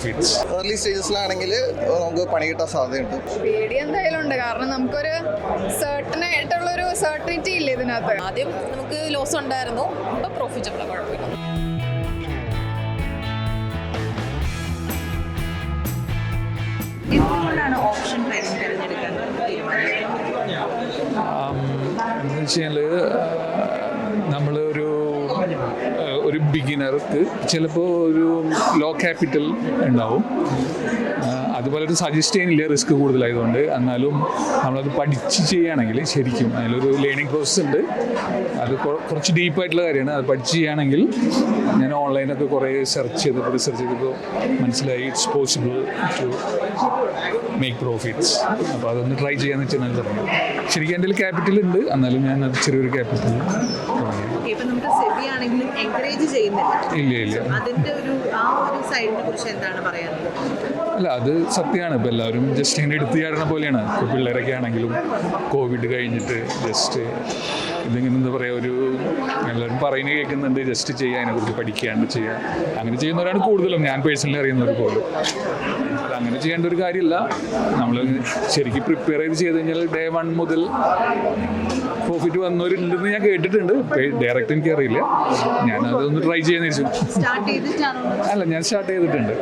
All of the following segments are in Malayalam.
പ്രോഫിറ്റ്സ് ഏർലി സ്റ്റേജസിലാണെങ്കിൽ നമുക്ക് പണി കിട്ടാൻ സാധ്യതയുണ്ട്. പേടി എന്തായാലും ഉണ്ട്. കാരണം നമുക്കൊരു സർട്ടൺ ആയിട്ടുള്ള ഒരു സർട്ടനിറ്റി ഇല്ല ഇതിനകത്ത്? ആദ്യം നമുക്ക് ലോസ് ഉണ്ടായിരുന്നു. ഇപ്പൊ പ്രോഫിറ്റബിൾ കുഴപ്പമില്ല. എന്തുകൊണ്ടാണ് ഓപ്ഷൻ ട്രേഡിംഗ് തിരഞ്ഞെടുക്കാൻ തീരുമാനിച്ചത്? എന്ന് വെച്ച് ഒരു ബിഗിനർക്ക് ചിലപ്പോൾ ഒരു ലോ ക്യാപിറ്റൽ ഉണ്ടാവും. അത് അതുപോലെ ഒരു സജസ്റ്റ് ചെയ്യുന്നില്ല റിസ്ക് കൂടുതലായതുകൊണ്ട്. എന്നാലും നമ്മളത് പഠിച്ച് ചെയ്യുകയാണെങ്കിൽ ശരിക്കും അതിലൊരു ലേണിംഗ് പ്രോസസ്സ് ഉണ്ട്. അത് കുറച്ച് ഡീപ്പായിട്ടുള്ള കാര്യമാണ്. അത് പഠിച്ച് ചെയ്യുകയാണെങ്കിൽ ഞാൻ ഓൺലൈനൊക്കെ കുറേ സെർച്ച് ചെയ്തപ്പോൾ റിസർച്ച് ചെയ്തപ്പോൾ മനസ്സിലായി it's possible to make profits അപ്പോൾ അതൊന്ന് ട്രൈ ചെയ്യാമെന്ന് വെച്ചാൽ തുടങ്ങി ശരിക്കും എന്റെ ക്യാപിറ്റൽ ഉണ്ട്. എന്നാലും ഞാൻ അത് ചെറിയൊരു ക്യാപിറ്റൽ ഇപ്പൊ നമുക്ക് സെബി ആണെങ്കിലും എൻകറേജ് ചെയ്യുന്നില്ല. അതിന്റെ ഒരു ആ ഒരു സൈഡിനെ കുറിച്ച് എന്താണ് പറയാനുള്ളത്? അല്ല അത് സത്യമാണ്. ഇപ്പം എല്ലാവരും ജസ്റ്റ് ഇങ്ങനെ എടുത്തു ചാടുന്ന പോലെയാണ്. പിള്ളേരൊക്കെ ആണെങ്കിലും കോവിഡ് കഴിഞ്ഞിട്ട് ജസ്റ്റ് ഇതിങ്ങനെ എന്താ പറയുക ഒരു എല്ലാവരും പറയുന്നത് കേൾക്കുന്നുണ്ട് ജസ്റ്റ് ചെയ്യുക അതിനെക്കുറിച്ച് പഠിക്കാണ്ട് ചെയ്യുക അങ്ങനെ ചെയ്യുന്നവരാണ് കൂടുതലും. ഞാൻ പേഴ്സണലി അറിയുന്നവർ പോലും. അത് അങ്ങനെ ചെയ്യേണ്ട ഒരു കാര്യമില്ല. നമ്മൾ ശരിക്കും പ്രിപ്പയർ ചെയ്ത് ചെയ്ത് കഴിഞ്ഞാൽ ഡേ വൺ മുതൽ പ്രോഫിറ്റ് വന്നവരുണ്ടെന്ന് ഞാൻ കേട്ടിട്ടുണ്ട്. ഡയറക്റ്റ് എനിക്കറിയില്ല. ഞാൻ അതൊന്ന് ട്രൈ ചെയ്യാൻ വെച്ചു അല്ല ഞാൻ സ്റ്റാർട്ട് ചെയ്തിട്ടുണ്ട്.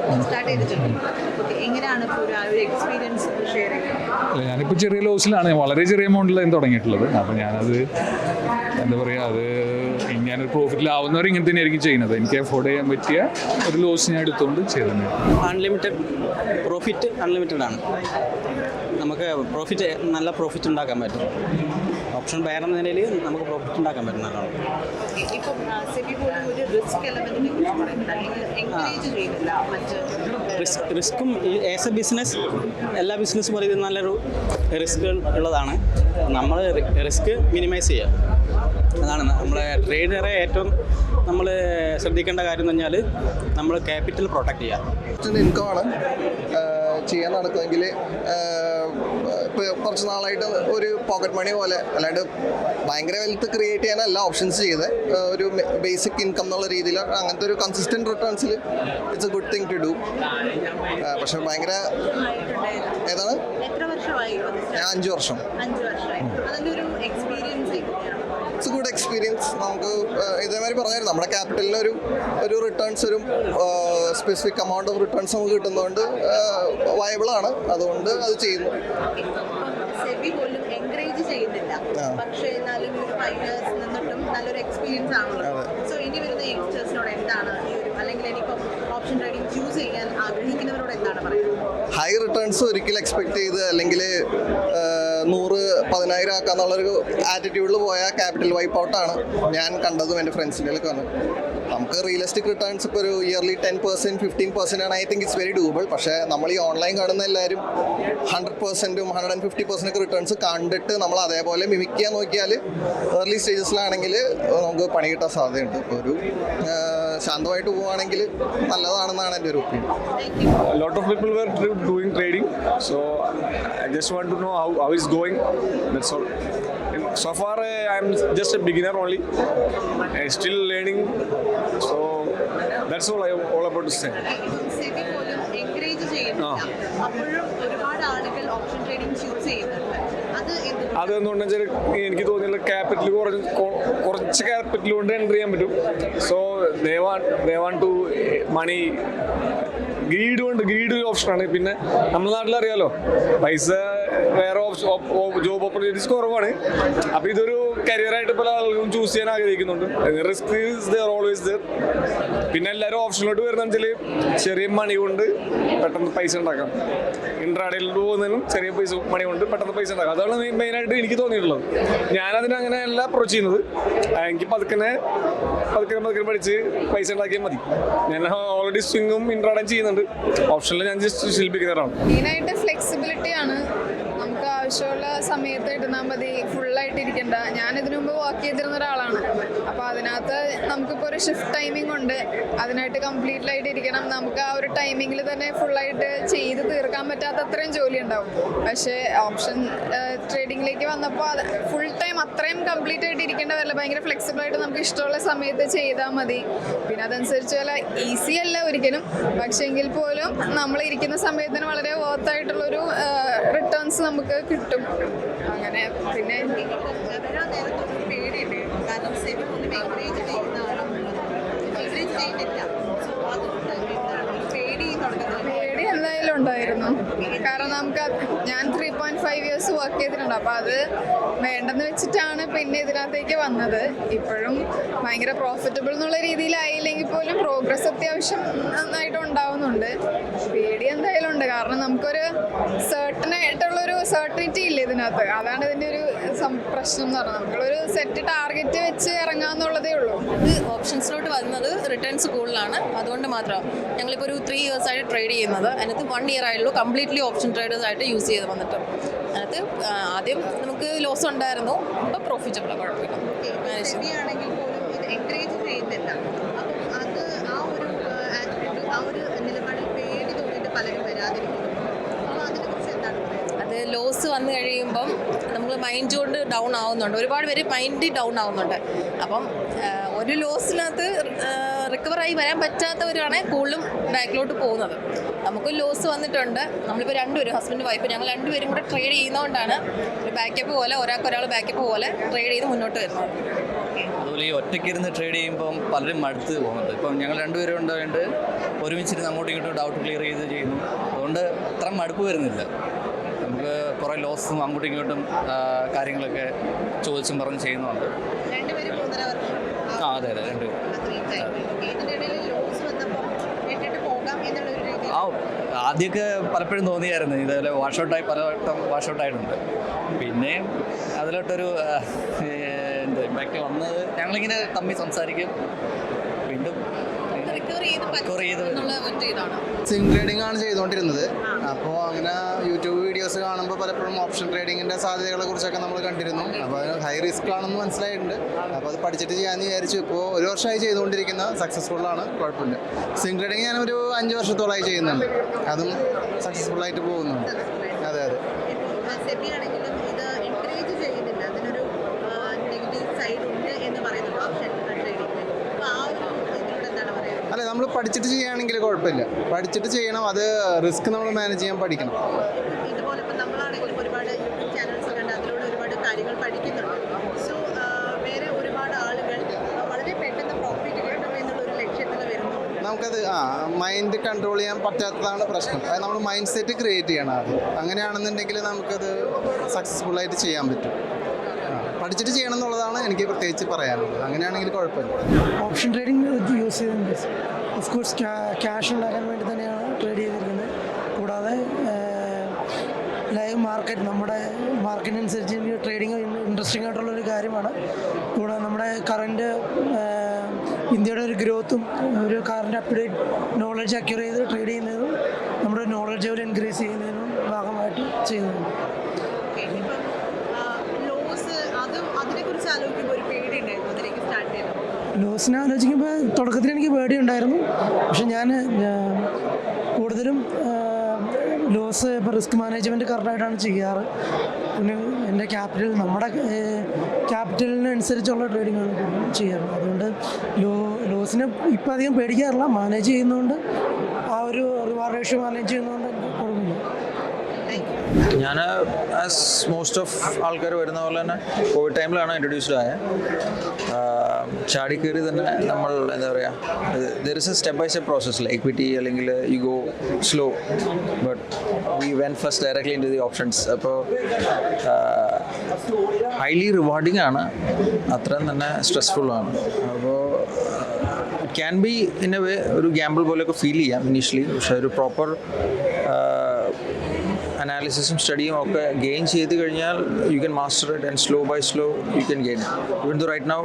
എങ്ങനെയാണ് എക്സ്പീരിയൻസ് ഷെയർ ചെയ്യുന്നത്? ഞാനിപ്പോൾ ചെറിയ ലോസിലാണ്. വളരെ ചെറിയ എമൗണ്ടിലാണ് തുടങ്ങിയിട്ടുള്ളത്. അപ്പോൾ ഞാനത് എന്താ പറയുക അത് ഞാനൊരു പ്രോഫിറ്റിലാവുന്നവർ ഇങ്ങനെ തന്നെയായിരിക്കും ചെയ്യുന്നത്. എനിക്ക് അഫോർഡ് ചെയ്യാൻ പറ്റിയ ഒരു ലോസ് ഞാൻ എടുത്തുകൊണ്ട് ചെയ്തത് അൺലിമിറ്റഡ് പ്രോഫിറ്റ് അൺലിമിറ്റഡ് ആണ്. നമുക്ക് പ്രോഫിറ്റ് നല്ല പ്രോഫിറ്റ് ഉണ്ടാക്കാൻ പറ്റും. ഓപ്ഷൻ ബയർ എന്ന നിലയിൽ നമുക്ക് പ്രോഫിറ്റ് ഉണ്ടാക്കാൻ പറ്റും നല്ലോണം. ഇപ്പം സെബി പോലും ഒരു റിസ്ക് എലമെന്റിനെ കുറിച്ച് പറയുന്നില്ല അല്ലെങ്കിൽ എൻകറേജ് ചെയ്യുന്നില്ല മറ്റ് റിസ്ക് റിസ്ക്കും ആസ് എ ബിസിനസ് എല്ലാ ബിസിനസ്സും പറയുന്നത് നല്ലൊരു റിസ്ക് ഉള്ളതാണ്. നമ്മൾ റിസ്ക് മിനിമൈസ് ചെയ്യുക. അതാണ് നമ്മളെ ട്രേഡറെ ഏറ്റവും നമ്മൾ ശ്രദ്ധിക്കേണ്ട കാര്യം എന്ന് പറഞ്ഞാൽ നമ്മൾ ക്യാപിറ്റൽ പ്രൊട്ടക്റ്റ് ചെയ്യുക. ഇൻകമാണ് ചെയ്യാൻ നടക്കുമെങ്കിൽ കുറച്ച് നാളായിട്ട് ഒരു പോക്കറ്റ് മണി പോലെ അല്ലാണ്ട് ഭയങ്കര വെൽത്ത് ക്രിയേറ്റ് ചെയ്യാനല്ല ഓപ്ഷൻസ് ചെയ്ത് ഒരു ബേസിക് ഇൻകം എന്നുള്ള രീതിയിൽ അങ്ങനത്തെ ഒരു consistent റിട്ടേൺസിൽ it's a good thing to do പക്ഷെ ഭയങ്കര ഏതാണ്? ഞാൻ അഞ്ച് വർഷം. അഞ്ച് അതിന്റെ ഒരു എക്സ്പീരിയൻസ് എങ്ങനെയാണ് ഇറ്റ്സ് ഗുഡ് എക്സ്പീരിയൻസ് നമുക്ക് ഇതേമാതിരി പറഞ്ഞായിരുന്നു. നമ്മുടെ ക്യാപിറ്റലിന് ഒരു ഒരു റിട്ടേൺസ് ഒരു സ്പെസിഫിക് എമൗണ്ട് ഓഫ് റിട്ടേൺസ് നമുക്ക് കിട്ടുന്നതുകൊണ്ട് വയബിൾ ആണ്. അതുകൊണ്ട് അത് ചെയ്യുന്നു. സെബി പോലും എൻകറേജ് ചെയ്യുന്നില്ല. ആ. പക്ഷേ എന്നാലും ഫൈവ് ഇയേഴ്സ് നിന്നിട്ടും നല്ലൊരു എക്സ്പീരിയൻസ് ആണല്ലോ സോ ഇനി വരുന്ന യങ്സ്റ്റേഴ്സിനോട് എന്താണ് അല്ലെങ്കിൽ ഇനിയിപ്പം ഓപ്ഷൻ ട്രേഡിംഗ് ചൂസ് ചെയ്യാൻ ആഗ്രഹിക്കുന്നവരോട് എന്താണ് പറയുന്നത്? ഹൈ റിട്ടേൺസ് ഒരിക്കലും എക്സ്പെക്ട് ചെയ്ത് അല്ലെങ്കിൽ നൂറ് പതിനായിരം ആക്കാന്നുള്ളൊരു ആറ്റിറ്റ്യൂഡിൽ പോയ ക്യാപിറ്റൽ വൈപ്പ് ഔട്ടാണ് ഞാൻ കണ്ടതും എന്റെ ഫ്രണ്ട്സിന്റെ വന്നത്. വന്നു നമുക്ക് റിയലിസ്റ്റിക് റിട്ടേൺസ് ഇപ്പോൾ ഒരു yearly ten percent fifteen percent ആണ്. I think it's very doable പക്ഷേ നമ്മൾ ഈ ഓൺലൈൻ കാണുന്ന എല്ലാവരും hundred പെർസെന്റും hundred and fifty percent returns കണ്ടിട്ട് നമ്മൾ അതേപോലെ മിമിക് ചെയ്യാൻ നോക്കിയാൽ ഏർലി സ്റ്റേജസിലാണെങ്കിൽ നമുക്ക് പണി കിട്ടാൻ സാധ്യതയുണ്ട്. ഇപ്പോൾ ഒരു ശാന്തമായിട്ട് പോവുകയാണെങ്കിൽ നല്ലതാണെന്നാണ് എന്റെ ഒരു opinion lot of people were doing trading so I just want to know how how is going so far I am just a beginner only I still learning so that's all I all about to say ah. അപ്പോഴും ഒരുപാട് ആളുകൾ ഓപ്ഷൻ ട്രേഡിങ് ചൂസ് ചെയ്യുന്നുണ്ട്. അത് എന്തുകൊണ്ട് വെച്ചാൽ എനിക്ക് തോന്നിയുള്ള ക്യാപിറ്റൽ കുറച്ച് കുറച്ച് ക്യാപിറ്റൽ കൊണ്ട് എന്റർ ചെയ്യാൻ പറ്റും. So they want they want to money greed കൊണ്ട് ഗ്രീഡ് ഒരു ഓപ്ഷനാണ് പിന്നെ നമ്മുടെ നാട്ടിൽ അറിയാലോ പൈസ വേറെ ഓപ്ഷൻ ജോബ് ഓപ്പർച്യൂണിറ്റീസ് കുറവാണ്. അപ്പോൾ ഇതൊരു കരിയറായിട്ട് പല ആളുകളും ചൂസ് ചെയ്യാൻ ആഗ്രഹിക്കുന്നുണ്ട്. Risk is there always there പിന്നെ എല്ലാവരും ഓപ്ഷനിലോട്ട് വരുന്ന വെച്ചാൽ ചെറിയ മണി കൊണ്ട് പെട്ടെന്ന് പൈസ ഉണ്ടാക്കാം. ഇൻട്രാഡിൽ പോകുന്നതിനും ചെറിയ പൈസ മണി കൊണ്ട് പെട്ടെന്ന് പൈസ ഉണ്ടാക്കാം. അതാണ് മെയിനായിട്ട് എനിക്ക് തോന്നിയിട്ടുള്ളത്. ഞാനതിന് അങ്ങനെ അല്ല അപ്രോച്ച് ചെയ്യുന്നത്. എനിക്ക് പതുക്കനെ പതുക്കനെ പതുക്കനെ പഠിച്ച് പൈസ ഉണ്ടാക്കിയാൽ മതി. ഞാൻ ഓൾറെഡി സ്വിങ്ങും ഇൻട്രാഡും ചെയ്യുന്നുണ്ട്. ഓപ്ഷനിൽ ഞാൻ ജസ്റ്റ് ശില്പിക്കുന്നവരാണ് മെയിനായിട്ട് ഫ്ലെക്സിബിലിറ്റി ആണ്. നമുക്ക് ആ ആവശ്യമുള്ള സമയത്ത് ഇടുന്നാൽ മതി ഫുള്ളായിട്ട് ഇരിക്കണ്ട. ഞാൻ ഇതിനു മുമ്പ് വർക്ക് ചെയ്തിരുന്ന ഒരാളാണ്. അപ്പോൾ അതിനകത്ത് നമുക്കിപ്പോൾ ഒരു ഷിഫ്റ്റ് ടൈമിംഗ് ഉണ്ട്. അതിനായിട്ട് കംപ്ലീറ്റ് ആയിട്ട് ഇരിക്കണം. നമുക്ക് ആ ഒരു ടൈമിങ്ങിൽ തന്നെ ഫുള്ളായിട്ട് ചെയ്ത് തീർക്കാൻ പറ്റാത്ത അത്രയും ജോലി ഉണ്ടാവും. പക്ഷേ ഓപ്ഷൻ ട്രേഡിങ്ങിലേക്ക് വന്നപ്പോൾ അത് ഫുൾ ടൈം അത്രയും കംപ്ലീറ്റ് ആയിട്ട് ഇരിക്കേണ്ട വരില്ല ഭയങ്കര ഫ്ലെക്സിബിൾ ആയിട്ട് നമുക്ക് ഇഷ്ടമുള്ള സമയത്ത് ചെയ്താൽ മതി. പിന്നെ അതനുസരിച്ച് വല്ല ഈസി അല്ല ഒരിക്കലും. പക്ഷേ എങ്കിൽ പോലും നമ്മൾ ഇരിക്കുന്ന സമയത്തിന് വളരെ വർത്ത് ആയിട്ടുള്ളൊരു റിട്ടേൺസ് നമുക്ക് കിട്ടും. അങ്ങനെ പിന്നെ പേടിയുണ്ട്. കാരണം ഒന്ന് എൻകറേജ് ചെയ്യുന്നതാണ് എൻകറേജ് ചെയ്യുന്നില്ല സോ അതുകൊണ്ട് എന്താണ് ഈ പേടി തുടങ്ങുന്നത് പേടി എന്തായാലും ഉണ്ടായിരുന്നു കാരണം നമുക്ക് ഞാൻ three point five years work ചെയ്തിട്ടുണ്ട്. അപ്പോൾ അത് വേണ്ടെന്ന് വെച്ചിട്ടാണ് പിന്നെ ഇതിനകത്തേക്ക് വന്നത്. ഇപ്പോഴും ഭയങ്കര പ്രോഫിറ്റബിൾ എന്നുള്ള രീതിയിലായില്ലെങ്കിൽ പോലും പ്രോഗ്രസ് അത്യാവശ്യം നന്നായിട്ട് ഉണ്ടാവുന്നുണ്ട്. പേടി എന്തായാലും ഉണ്ട്. കാരണം നമുക്കൊരു സെർട്ടനായിട്ടുള്ളൊരു ആയിട്ടുള്ളൊരു സർട്ടനിറ്റി ഇല്ല ഇതിനകത്ത്? അതാണ് ഇതിന്റെ ഒരു പ്രശ്നം എന്ന് പറഞ്ഞാൽ നമ്മളൊരു സെറ്റ് ടാർഗറ്റ് വെച്ച് ഇറങ്ങാന്നുള്ളതേ ഉള്ളൂ. ഇത് ഓപ്ഷൻസിലോട്ട് വരുന്നത് റിട്ടേൺസ് കൂടുതലാണ് അതുകൊണ്ട് മാത്രം ഞങ്ങളിപ്പോൾ ഒരു ത്രീ ഇയേഴ്സ് ആയിട്ട് ട്രേഡ് ചെയ്യുന്നത്. അതിനകത്ത് വൺ ഇയർ ആയുള്ളൂ. കംപ്ലീറ്റ്ലി ഓപ്ഷൻ ട്രേഡേഴ്സ് ആയിട്ട് യൂസ് ചെയ്ത് വന്നിട്ട്. അതിനകത്ത് ആദ്യം നമുക്ക് ലോസ് ഉണ്ടായിരുന്നു. ഇപ്പോൾ പ്രോഫിറ്റബിൾ കുഴപ്പമില്ല. മാനേജ് ആണെങ്കിൽ പോലും ഇത് എൻകറേജ് ചെയ്യുന്നില്ല. അപ്പം അത് ആ ഒരു ആ ഒരു നിലപാടിൽ പേടി തോന്നിയിട്ട് പലരും വരാതിരിക്കുന്നു അപ്പോൾ അതിനെക്കുറിച്ച് എന്താണ് പറയുന്നത് അത് ലോസ് വന്നു കഴിയുമ്പം നമ്മൾ മൈൻഡ് കൊണ്ട് ഡൗൺ ആവുന്നുണ്ട്. ഒരുപാട് പേര് മൈൻഡ് ഡൗൺ ആവുന്നുണ്ട്. അപ്പം ഒരു ലോസിനകത്ത് റിക്കവറായി വരാൻ പറ്റാത്തവരാണ് കൂടുതലും ബാക്കിലോട്ട് പോകുന്നത്. നമുക്ക് ലോസ് വന്നിട്ടുണ്ട്. നമ്മളിപ്പോൾ രണ്ടുപേരും ഹസ്ബൻഡ് വൈഫ് ഞങ്ങൾ രണ്ടുപേരും കൂടെ ട്രേഡ് ചെയ്യുന്നതുകൊണ്ടാണ് ഒരു ബാക്കപ്പ് പോലെ ഒരാൾക്ക് ഒരാൾ ബാക്കപ്പ് പോലെ ട്രേഡ് ചെയ്ത് മുന്നോട്ട് വരുന്നത്. അതുപോലെ ഈ ഒറ്റയ്ക്കിരുന്ന് ട്രേഡ് ചെയ്യുമ്പം പലരും മടുത്ത് പോകുന്നുണ്ട്. ഇപ്പം ഞങ്ങൾ രണ്ടുപേരും ഉണ്ടായതുകൊണ്ട് ഒരുമിച്ചിരുന്ന് അങ്ങോട്ടും ഇങ്ങോട്ടും ഡൗട്ട് ക്ലിയർ ചെയ്ത് ചെയ്യുന്നു. അതുകൊണ്ട് അത്ര മടുപ്പ് വരുന്നില്ല. കുറേ ലോസും അങ്ങോട്ടും ഇങ്ങോട്ടും കാര്യങ്ങളൊക്കെ ചോദിച്ചും പറഞ്ഞ് ചെയ്യുന്നുണ്ട്. ആ അതെ അതെ രണ്ടുപേരും. ആ ആദ്യമൊക്കെ പലപ്പോഴും തോന്നിയായിരുന്നു. ഇതേപോലെ വാഷൗട്ടായി പലവട്ടം വാഷൗട്ടായിട്ടുണ്ട് പിന്നെ അതിലോട്ടൊരു എന്താ ഇമ്പാക്റ്റ് വന്നത് ഞങ്ങളിങ്ങനെ തമ്മിൽ സംസാരിക്കും വീണ്ടും റിക്കവർ ചെയ്ത് Recover ചെയ്ത് പറ്റും എന്നുള്ള ഒറ്റ ഇതാണ് സിം ട്രേഡിംഗ് ആണ് ചെയ്തുകൊണ്ടിരുന്നത് അപ്പോൾ അങ്ങനെ യൂട്യൂബ് വീഡിയോസ് കാണുമ്പോൾ പലപ്പോഴും ഓപ്ഷൻ ട്രേഡിങ്ങിന്റെ സാധ്യതകളെ കുറിച്ചൊക്കെ നമ്മൾ കണ്ടിരുന്നു. അപ്പോൾ ഹൈ റിസ്ക് ആണെന്ന് മനസ്സിലായിട്ടുണ്ട്. അപ്പോൾ അത് പഠിച്ചിട്ട് ചെയ്യാമെന്ന് വിചാരിച്ചു. ഇപ്പോൾ ഒരു വർഷമായി ചെയ്തുകൊണ്ടിരിക്കുന്ന സക്സസ്ഫുൾ ആണ്. കുഴപ്പമില്ല. സിം ട്രേഡിങ് ഞാൻ ഒരു അഞ്ച് വർഷത്തോളമായി ചെയ്യുന്നുണ്ട്. അതും സക്സസ്ഫുൾ ആയിട്ട് പോകുന്നുണ്ട്. അതെ അതെ. ഇത് എൻകറേജ് ചെയ്യുന്നില്ല. അതിനൊരു നെഗറ്റീവ് സൈഡ് ഉണ്ട് എന്ന് പറയുന്നത്. ഓപ്ഷൻ ട്രേഡിംഗ് അപ്പോൾ ആ ഒരു ഇതിനോട് എന്താണ് പറയുന്നത് അല്ല നമ്മൾ പഠിച്ചിട്ട് ചെയ്യുകയാണെങ്കിൽ കുഴപ്പമില്ല. പഠിച്ചിട്ട് ചെയ്യണം അത് റിസ്ക് നമ്മൾ മാനേജ് ചെയ്യാൻ പഠിക്കണം. ഇതുപോലെ ഇപ്പം നമ്മളാണെങ്കിൽ ഒരുപാട് യൂട്യൂബ് ചാനൽസ് കണ്ട് അതിലൂടെ ഒരുപാട് കാര്യങ്ങൾ പഠിക്കുന്നുണ്ട്. സോ വേറെ ഒരുപാട് ആളുകൾ വളരെ പെട്ടെന്ന് പ്രോഫിറ്റ് കിട്ടണം എന്നുള്ളൊരു ലക്ഷ്യത്തിൽ വരുന്നു. നമുക്കത് ആ മൈൻഡ് കൺട്രോൾ ചെയ്യാൻ പറ്റാത്തതാണ് പ്രശ്നം. അത് നമ്മൾ മൈൻഡ് സെറ്റ് ക്രിയേറ്റ് ചെയ്യണം അത് അങ്ങനെയാണെന്നുണ്ടെങ്കിൽ നമുക്കത് സക്സസ്ഫുൾ ആയിട്ട് ചെയ്യാൻ പറ്റും. പഠിച്ചിട്ട് ചെയ്യണം എന്നുള്ളതാണ് എനിക്ക് പ്രത്യേകിച്ച് പറയാനുള്ളത്. അങ്ങനെയാണെങ്കിൽ കുഴപ്പമില്ല. ഓപ്ഷൻ ട്രേഡിംഗ് യൂസ് ചെയ്തിട്ടുണ്ട് ഓഫ് കോഴ്സ് ക്യാഷ് ഉണ്ടാക്കാൻ വേണ്ടി തന്നെയാണ് ട്രേഡ് ചെയ്തിരിക്കുന്നത്. കൂടാതെ ലൈവ് മാർക്കറ്റ് നമ്മുടെ മാർക്കറ്റിനനുസരിച്ച് ട്രേഡിങ് ഇൻട്രസ്റ്റിംഗ് ആയിട്ടുള്ള ഒരു കാര്യമാണ്. കൂടാതെ നമ്മുടെ കറന്റ് ഇന്ത്യയുടെ ഒരു ഗ്രോത്തും ഒരു കറന്റ് അപ്ഡേറ്റ് നോളജ് അക്യൂർ ചെയ്ത് ട്രേഡ് ചെയ്യുന്നതും നമ്മുടെ നോളജ് ലെവൽ ഇൻക്രീസ് ചെയ്യുന്നതിനും ഭാഗമായിട്ട് ചെയ്യുന്നുണ്ട് ഓക്കെ ഇപ്പം ലോസ് പേടി ഉണ്ടായിരുന്നു സ്റ്റാർട്ട് ലോസിനെ ആലോചിക്കുമ്പോൾ തുടക്കത്തിൽ എനിക്ക് പേടി ഉണ്ടായിരുന്നു പക്ഷെ ഞാൻ കൂടുതലും ലോസ് ഇപ്പോൾ റിസ്ക് മാനേജ്മെന്റ് കറക്റ്റായിട്ടാണ് ചെയ്യാറ്. പിന്നെ എന്റെ ക്യാപിറ്റൽ നമ്മുടെ ക്യാപിറ്റലിനനുസരിച്ചുള്ള ട്രേഡിങ്ങാണ് ചെയ്യാറ്. അതുകൊണ്ട് ലോ ലോസിനെ ഇപ്പം അധികം പേടിക്കാറില്ല. മാനേജ് ചെയ്യുന്നതുകൊണ്ട് ആ ഒരു റിവാർഡ് റേഷ്യോ മാനേജ് ചെയ്യുന്നതുകൊണ്ട് ഞാൻ ആസ് മോസ്റ്റ് ഓഫ് ആൾക്കാർ വരുന്ന പോലെ തന്നെ കോവിഡ് ടൈമിലാണ് ഇൻട്രൊഡ്യൂസ്ഡ് ആയത് ചാടി കയറി തന്നെ നമ്മൾ എന്താ പറയുക there is a step by step പ്രോസസ്സിൽ എക്വിറ്റി അല്ലെങ്കിൽ you go slow but we when first directly into the options അപ്പോൾ ഹൈലി റിവാർഡിംഗ് ആണ്. അത്രയും തന്നെ സ്ട്രെസ്ഫുൾ ആണ്. അപ്പോൾ can be in a way ഒരു ഗ്യാമ്പിൾ പോലെയൊക്കെ ഫീൽ ചെയ്യാം ഇനീഷ്യലി പക്ഷേ ഒരു പ്രോപ്പർ അനാലിസിസും സ്റ്റഡിയും ഒക്കെ ഗെയിൻ ചെയ്ത് കഴിഞ്ഞാൽ you can master it and slow by slow you can gain even though right now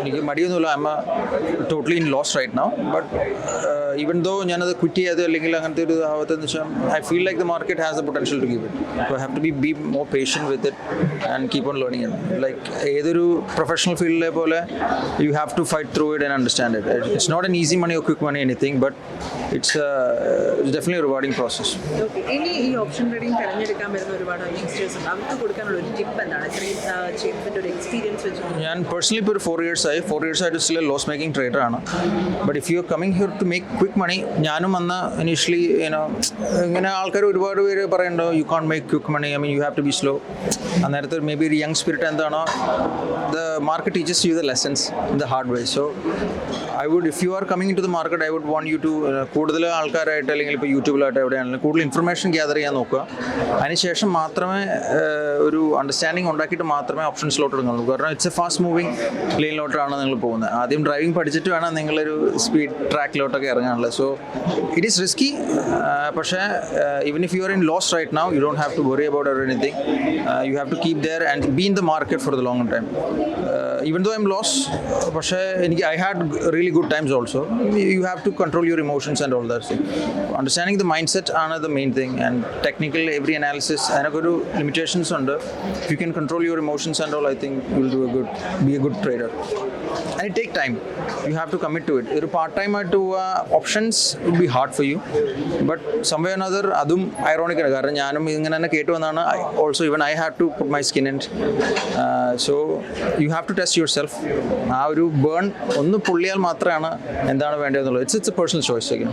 എനിക്ക് മടിയൊന്നുമില്ല. I'm totally in loss right now but even though ഞാനത് ക്വിറ്റ് ചെയ്യാതെ അല്ലെങ്കിൽ അങ്ങനത്തെ ഒരു ആവത്തെന്ന് വെച്ചാൽ I feel like the market has a potential to give it so have to be be more patient with it and keep on learning like ഏതൊരു പ്രൊഫഷണൽ ഫീൽഡിലെ പോലെ you have to fight through it and understand it it's not an easy money or quick money anything but it's definitely rewarding process ഇനി ഈ ഓപ്ഷൻ ട്രേഡിംഗ് തിരഞ്ഞെടുക്കാൻ വരുന്ന ഒരുപാട് യങ്സ്റ്റേഴ്സ് ഉണ്ട്. അവർക്ക് കൊടുക്കാനുള്ള ഒരു ടിപ്പ് എന്താണ്? ഒരു എക്സ്പീരിയൻസ് ഞാൻ പേഴ്സണലി ഇപ്പോൾ ഒരു ഫോർ ഇയേഴ്സ് ആയി. ഫോർ ഇയേഴ്സ് ആയിട്ട് സ്റ്റിൽ ലോസ് മേക്കിംഗ് ട്രേഡർ ആണ്. But if you are coming here to make quick money ഞാനും അന്ന് ഇനീഷ്യലി ഏനോ ഇങ്ങനെ ആൾക്കാർ ഒരുപാട് പേര് പറയുന്നുണ്ടോ you can make quick money I mean you have to be slow അന്നേരത്തെ maybe ഒരു യങ് സ്പിരിറ്റ് എന്താണോ the market teaches you the lessons in the hard way so I would if you are coming to the market I would want you to കൂടുതൽ ആൾക്കാരായിട്ട് അല്ലെങ്കിൽ ഇപ്പോൾ യൂട്യൂബിലായിട്ട് എവിടെയാണെങ്കിലും കൂടുതൽ ഇൻഫർമേഷൻ ഗ്യാദർ ചെയ്യാൻ നോക്കുക. അതിനുശേഷം മാത്രമേ ഒരു അണ്ടർസ്റ്റാൻഡിങ് ഉണ്ടാക്കിയിട്ട് മാത്രമേ ഓപ്ഷൻസിലോട്ട് ഇറങ്ങുള്ളൂ കാരണം ഇറ്റ്സ് എ ഫാസ്റ്റ് മൂവിങ് ലീനിലോട്ടാണ് നിങ്ങൾ പോകുന്നത്. ആദ്യം ഡ്രൈവിംഗ് പഠിച്ചിട്ട് വേണം നിങ്ങളൊരു സ്പീഡ് ട്രാക്കിലോട്ടൊക്കെ ഇറങ്ങാനുള്ളത്. സോ ഇറ്റ് ഈസ് റിസ്കി പക്ഷേ even if you are in loss right now you don't have to worry about our anything you have to keep there and be in the market for the long time even though I am loss പക്ഷേ എനിക്ക് I had really good times also you have to control your emotions and all that understanding the mind set ആണ് the main thing and technical every analysis അതിനൊക്കെ ഒരു ലിമിറ്റേഷൻസ് ഉണ്ട് you can control your emotions and all I think will do a good be a good trader it take time you have to commit to it ഒരു പാർട്ട് ടൈം ആയിട്ട് പോവുക options will be hard for you but someway another അതും ഐറോണിക്കാണ് കാരണം ഞാനും ഇങ്ങനെ തന്നെ കേട്ട് വന്നാണ് also even I have to put my skin and so you have to test yourself ah ഒരു ബേൺ ഒന്ന് പുള്ളിയാൽ മാത്രമാണ് എന്താണ് വേണ്ടതെന്നുള്ളത്. It's it's a personal choice again.